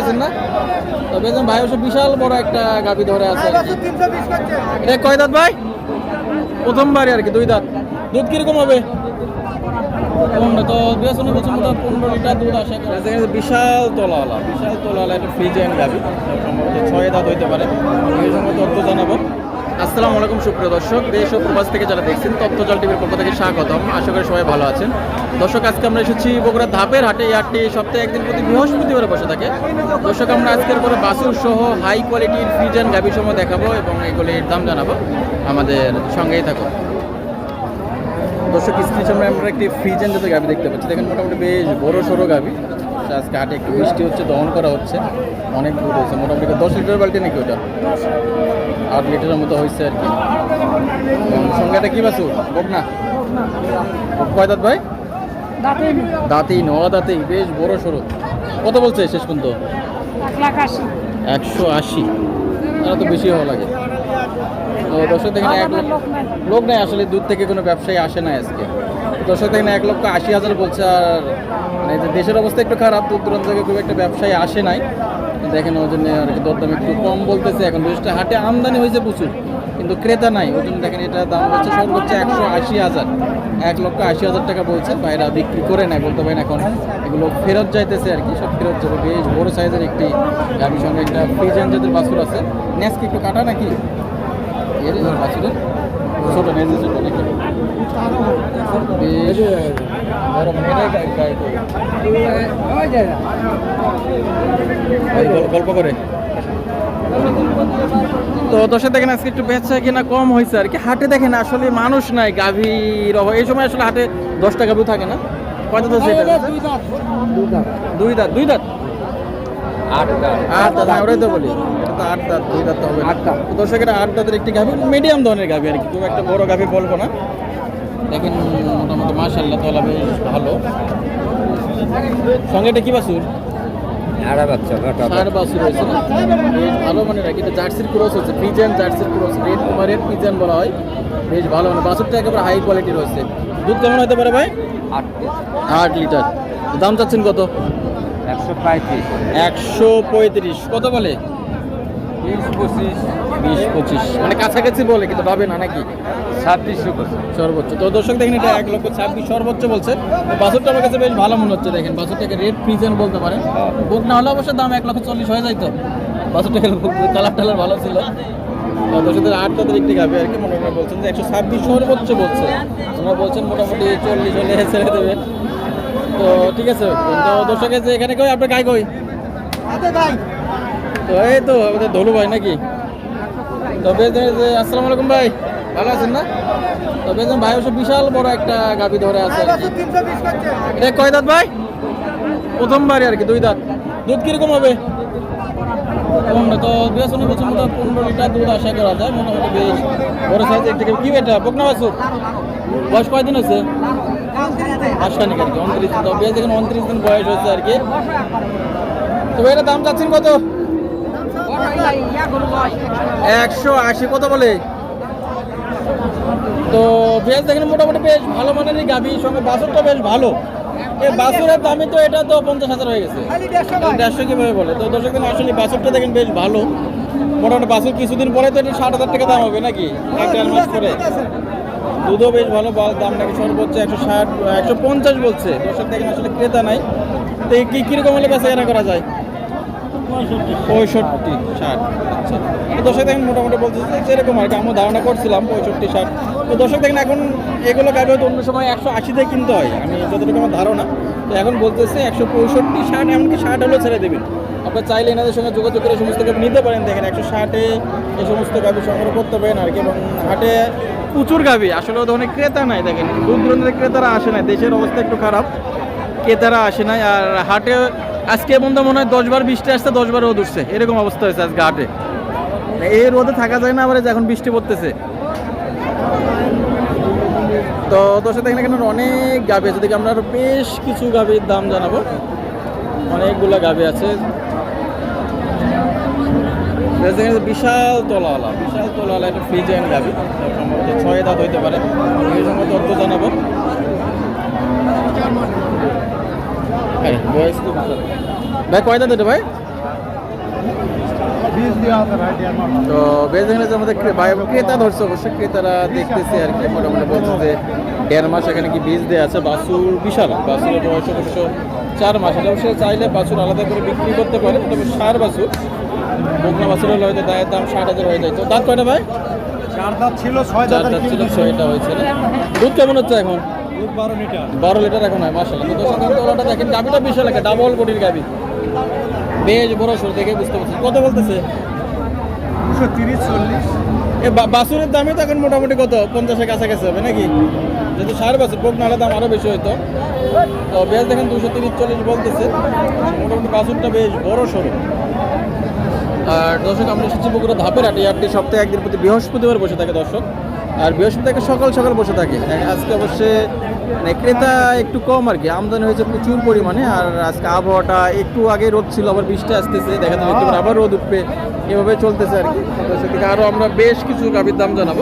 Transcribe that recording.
আছেন না? তবে একজন ভাই অবশ্য বিশাল বড় একটা গাবি ধরে আছে। আর এটা কয় দাঁত ভাই? প্রথমবারই আর কি দুই দাঁত। দুধ কীরকম হবে? তো পনেরো লিটার দুধ আসে বিশাল তোলাওয়ালা বিশাল তোলাওয়ালা একটা ফ্রিজেন গাবি সম্ভবত ছয় দাঁত হইতে পারে। এই সময় তথ্য জানাব। আসসালামু আলাইকুম, সুপ্রিয় দর্শক। দেশ ও প্রবাস থেকে যারা দেখছেন তথ্যজল টিভির পক্ষ থেকে স্বাগতম। আশা করি সবাই ভালো আছেন। দর্শক, আজকে আমরা এসেছি বগুড়া ধাপের হাটে। এই হাটটি সপ্তাহে একদিন প্রতি বৃহস্পতিবারে বসে থাকে। দর্শক, আমরা আজকের পরে বাসুর সহ হাই কোয়ালিটির ফ্রিজেন গাবি সময় দেখাবো এবং এগুলির দাম জানাব। আমাদের সঙ্গেই থাকো দর্শক স্ক্রিন সামনে আমরা একটি ফ্রিজেন যাতে গাবি দেখতে পাচ্ছি। দেখেন, মোটামুটি বেশ বড় সড়ো গাবি তো আজকে হাটে একটু বৃষ্টি হচ্ছে দহন করা হচ্ছে অনেক দুধ হয়েছে মোটামুটি দশ লিটার বালতি নাকি ওটা? আট লিটারের মতো হয়েছে আর কি। সঙ্গে এটা কি বাসু হোক না কয় দাঁত ভাই? দাঁতেই নেই। দাঁতেই বেশ বড় সড়ো কত বলছে শেষ পর্যন্ত? এক একশো আশি। তারা তো বেশি হওয়া লাগে। তো দর্শক দেখেন এক লক্ষ লোক নাই। আসলে দূর থেকে কোনো ব্যবসায়ী আসে না আজকে। দর্শক দেখেন এক লক্ষ আশি হাজার বলছে আর মানে দেশের অবস্থা একটু খারাপ দূর দূরান্ত থেকে খুব একটা ব্যবসায়ী আসে নাই। দেখেন ওই জন্য আর কি দরদাম একটু কম বলতেছে এখন। বিশেষটা হাটে আমদানি হয়েছে প্রচুর, কিন্তু ক্রেতা নাই। ওই জন্য দেখেন এটা দাম হচ্ছে সর্বোচ্চ একশো আশি হাজার। এক লক্ষ আশি হাজার টাকা বলছে বাইরা বিক্রি করে নেয় বলতে পারেন এখন। এগুলো ফেরত যাইতেছে আর কি, সব ফেরত যাবে। বেশ বড় সাইজের একটি গাড়ির সঙ্গে একটা ফ্রিজেন যাদের বাছুর আছে। নেসকে একটু কাটা নাকি? এর বাছুরের, ছোট ছোট মানে গল্প করে। তো দশে দেখেন আজকে একটু বেচা কিনা কম হয়েছে আর কি। হাটে দেখেন আসলে মানুষ নাই গাভীর অভাব এই সময় আসলে হাটে দশটা গাভী থাকে না? কয়টা দশ দুই দাঁত। দুই দাঁত। আট দাঁত। আট দাঁত তো বলি। আট দাঁত দুই দাঁত হবে আট দাঁত। দর্শকের আট দাঁতের একটি গাভী মিডিয়াম ধরনের গাভী আর কি। খুব একটা বড় গাভী বলব না। দেখেন মোটামুটি মাশাল্লাহ তোলা বেশ ভালো। সঙ্গে এটা কি বাসুর হয়েছে না? বেশ ভালো মানে রাখি এটা জার্সির ক্রস হচ্ছে পিজেন জার্সির ক্রস রেড কুমারের পিজেন বলা হয়। বেশ ভালো মানে একেবারে হাই কোয়ালিটির হয়েছে দুধ কেমন হতে পারে ভাই? আট লিটার। দাম চাচ্ছেন কত? একশো পঁয়ত্রিশ। একশো পঁয়ত্রিশ। কত বলে? বিশ পঁচিশ। বিশ পঁচিশ মানে কাছাকাছি বলে কিন্তু পাবে না নাকি? ছাব্বিশশো সর্বোচ্চ। তো দর্শক দেখেন এটা এক লক্ষ ছাব্বিশ সর্বোচ্চ বলছে। তো বাছুরটা আমার কাছে বেশ ভালো মনে হচ্ছে দেখেন। বাছুরটাকে রেড পিজেন বলতে পারেন। বুক না হলে অবশ্য দাম এক লক্ষ চল্লিশ হয়ে যাইতো। বাছুরটাকে কালার টালার ভালো ছিল। দর্শকদের আট তাদের একটি গাবে আর কি মোটামুটি বলছেন যে একশো ছাব্বিশ সর্বোচ্চ বলছে। ওনারা বলছেন মোটামুটি চল্লিশ হলে ছেড়ে দেবে তো ঠিক আছে। তো দর্শকের যে এখানে কই? আপনার গাই কই? তো এই তো আমাদের ধলু ভাই নাকি? তবে আসসালামু আলাইকুম ভাই ভালো আছেন না? তবে ভাই অবশ্য বিশাল বড় একটা গাবি ধরে আছে। এটা কয় দাঁত ভাই? প্রথমবারই আর কি দুই দাঁত। দুধ কীরকম হবে? তো বেসনে বছর মতো পনেরো লিটার দুধ আশা করা যায় মোটামুটি বেশ বড় সাইজের থেকে কি এটা বকনা বাছুর? বয়স কয়দিন হয়েছে? মাসখানিক আর কি উনত্রিশ। দিন তো বেশ দেখেন উনত্রিশ দিন বয়স হয়েছে আর কি। তো এটা দাম চাচ্ছেন কত? একশো আশি কত বলে? তো বেশ দেখেন মোটামুটি বেশ ভালো মানেরই গাভি সঙ্গে বাছুরটা বেশ ভালো। এই বাছুরের দামই তো এটা তো পঞ্চাশ হাজার হয়ে গেছে। দেড়শো কীভাবে বলে? তো দর্শক দিন আসলে বাছুরটা দেখেন বেশ ভালো। মোটামুটি বাছুর কিছুদিন পরে তো এটা ষাট হাজার টাকা দাম হবে নাকি? এক দেড় মাস পরে। দুধও বেশ ভালো দাম নাকি সর্বোচ্চ একশো ষাট একশো পঞ্চাশ বলছে। দর্শক দেখেন আসলে ক্রেতা নাই। তো এই কি কীরকম হলে বেচা কেনা করা যায়? পঁয়ষট্টি ষাট। আচ্ছা। তো দর্শক দেখেন, মোটামুটি বলতেছে যে এরকম আর কি আমরা ধারণা করছিলাম পঁয়ষট্টি, ষাট। তো দর্শক দেখেন, এখন এগুলো গাড়ি হয়তো অন্য সময় একশো আশিতে কিনতে হয়। আমি যতটুকু আমার ধারণা। তো এখন বলতেছে একশো পঁয়ষট্টি, ষাট, এমনকি ষাট হলেও ছেড়ে দেবেন। আপনার চাইলে এনাদের সঙ্গে যোগাযোগ করে সমস্ত গাড়ি নিতে পারেন। দেখেন, একশো ষাটে এই সমস্ত গাড়ি সংগ্রহ করতে পারেন আর কি, এবং হাটে প্রচুর গাবি আসলে অনেক ক্রেতা নাই, দেখেন। দূর দূরান্তের ক্রেতারা আসে নাই। দেশের অবস্থা একটু খারাপ। ক্রেতারা আসে নাই। আর হাটে আজকে বন্ধু মনে হয় দশ বার বৃষ্টি আসছে দশ বার রোদ উঠছে। এরকম অবস্থা হয়েছে আজকে হাটে। এই রোদে থাকা যায় না, আবার এখন বৃষ্টি পড়তেছে। তো দর্শক, দেখেন এখানে অনেক গাভি আছে। দেখি আমরা বেশ কিছু গাভির দাম জানাব। অনেকগুলা গাভি আছে। বিশাল তলাওয়ালা বিশাল তলাওয়ালা, একটা ফ্রিজেন গাভি। সম্ভবত ছয় দাঁত হইতে পারে। তথ্য জানাব হ্যাঁ বয়স তো বিশাল। ভাই কয় দাঁত এটা ভাই? তো বেশ এখানে আমাদের ক্রেতা ধরছে অবশ্যই ক্রেতারা দেখতেছে আর কি মোটামুটি বলছে যে দেড় মাস এখানে কি বীজ দেওয়া আছে বাছুর বিশাল বাছুরের বয়স অবশ্য চার মাস এটা অবশ্যই চাইলে বাছুর আলাদা করে বিক্রি করতে পারে তবে সার বাছুর বকনা বাছুর হলে হয়তো দায়ের দাম ষাট হাজার হয়ে যায়। তো দাঁত কয়টা ভাই? চার দাঁত ছিল ছয় দাঁত ছিল ছয়টা হয়েছে? দুধ কেমন হচ্ছে এখন? বারো লিটার। এখন হয় দর্শক ওলাটা দেখেন গাবিটা বিশাল একটা ডাবল বডির গাবি। বেশ বড় সর দেখে বুঝতে পারছি কত বলতেছে? দুশো তিরিশ চল্লিশ। এ বা- বাছুরের দামই তো এখন মোটামুটি কত? পঞ্চাশের কাছাকাছি হবে নাকি? যেহেতু সাড়ে বাছুর পোক নাহলে দাম আরও বেশি হইতো। তো বেশ দেখেন দুশো তিরিশ চল্লিশ বলতেছে। মোটামুটি বাসুরটা বেশ বড় সড়ো আর দর্শক আমরা এসেছি বগুড়া ধাপের এই হাটটি সপ্তাহে একদিন প্রতি বৃহস্পতিবার বসে থাকে দর্শক। আর বৃহস্পতিকে সকাল সকাল বসে থাকে। আজকে অবশ্যই মানে ক্রেতা একটু কম আর কি, আমদানি হয়েছে প্রচুর পরিমাণে, আর আজকে আবহাওয়াটা একটু আগে রোদ ছিল, আবার বৃষ্টি আসতেছে, দেখা যাবে আবার রোদ উঠবে, এভাবে চলতেছে আর কি। আরও আরও আমরা বেশ কিছু গাভীর দাম জানাব।